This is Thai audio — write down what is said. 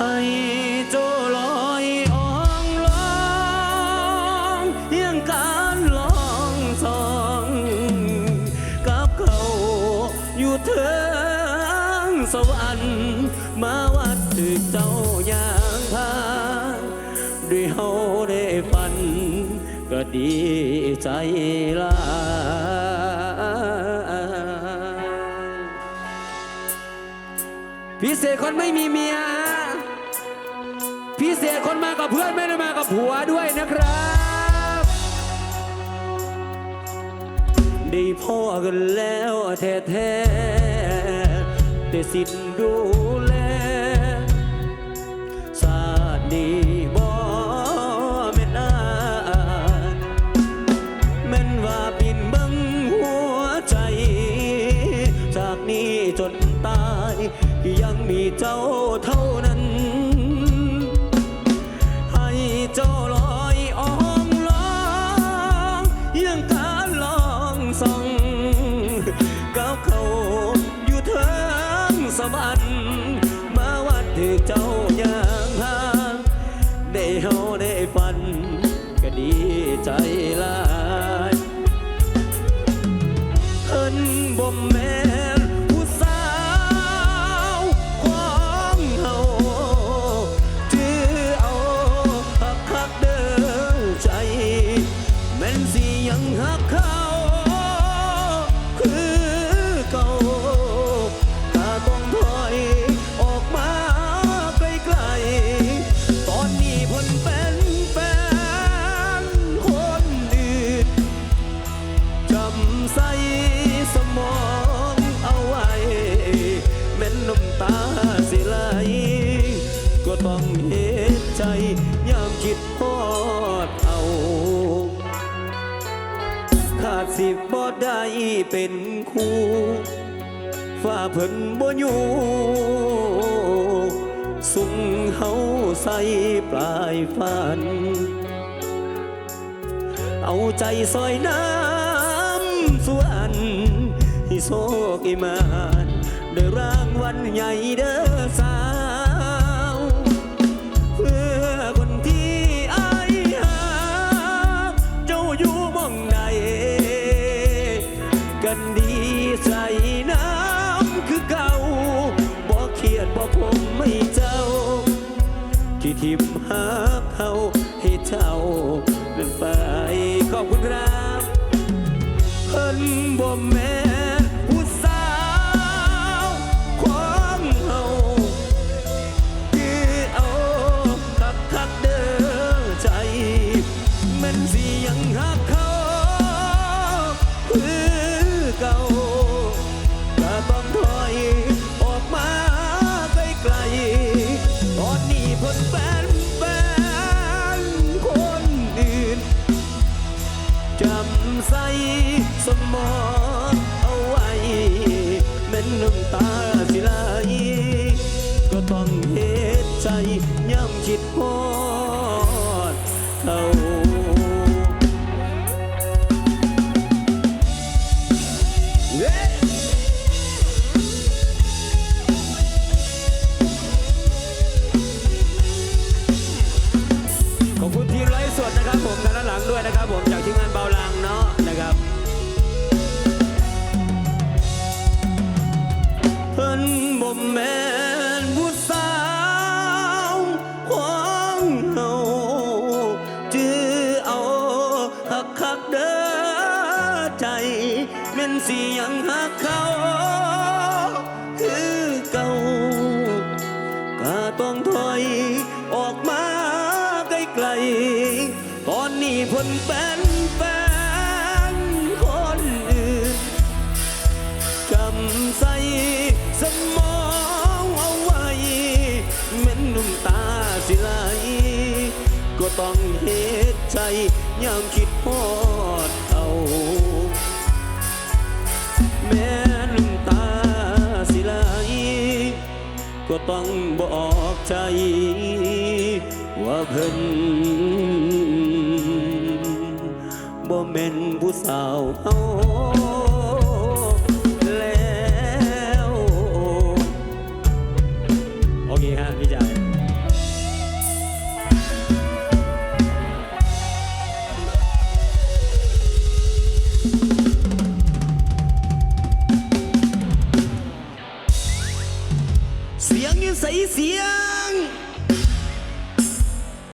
ให้โจลอยอ่องลองเฮียงการลองสองกับเขาอยู่เทิงสวรรค์มาวัดถึกเจ้าอย่างพาด้วยเฮาได้ฝัน ก็ดีใจลาพิเศษคนไม่มีเมีย เศษคนมากับเพื่อนไม่ได้มากับผัวด้วยนะครับ ได้พ่อกันแล้วแท้ๆแต่สิทธิ์ดูแลสาดดีบ่แม่นอายแม่นว่าปินบังหัวใจ จากนี้จนตายยังมีเจ้าเท่านั้น ได้เฮาได้ฝัน ก็ดีใจหลายเพิ่นบ่แม่ำตาสิไหลก็ต้องเห็นใจยามคิดพอดเอาขาดสิบบ่ได้เป็นคู่ฝ้าเพิ่นบ่อยู่สุงเฮาใส่ปลายฝัน เอาใจซอยน้ำสวนให้โซกิมาน ได้รางวัลใหญ่เด้อสาว เพื่อคนที่อายหา เจ้าอยู่หมองใด กันดีใจน้ำคือเก่าบ่เครียดบ่คงไม่เจ้า ที่ทิมหาเขา ก็ต้องเฮ็ดใจย้ำคิดฮอดเขาขอบคุณทีมไลฟ์สดนะครับผมทางด้านหลังด้วยนะครับผมจากทีมงานเบาลังเนาะนะครับเพิ่นบ่แม่ แม่นสิยังหักเขา คือเก่าก็ต้องถอยออกมาไกลๆตอนนี้พิ่นเป็นแฟนคนอื่นจำใส่สมองเอาไว้เหม็นน้ำตาสิไหลก็ต้องเหตุใจยามคิดพอด ต้องบอกใจ ว่าเพิ่นบ่แม่นผู้สาวเฮาแล้ว โอเคฮะพี่จ๋า ย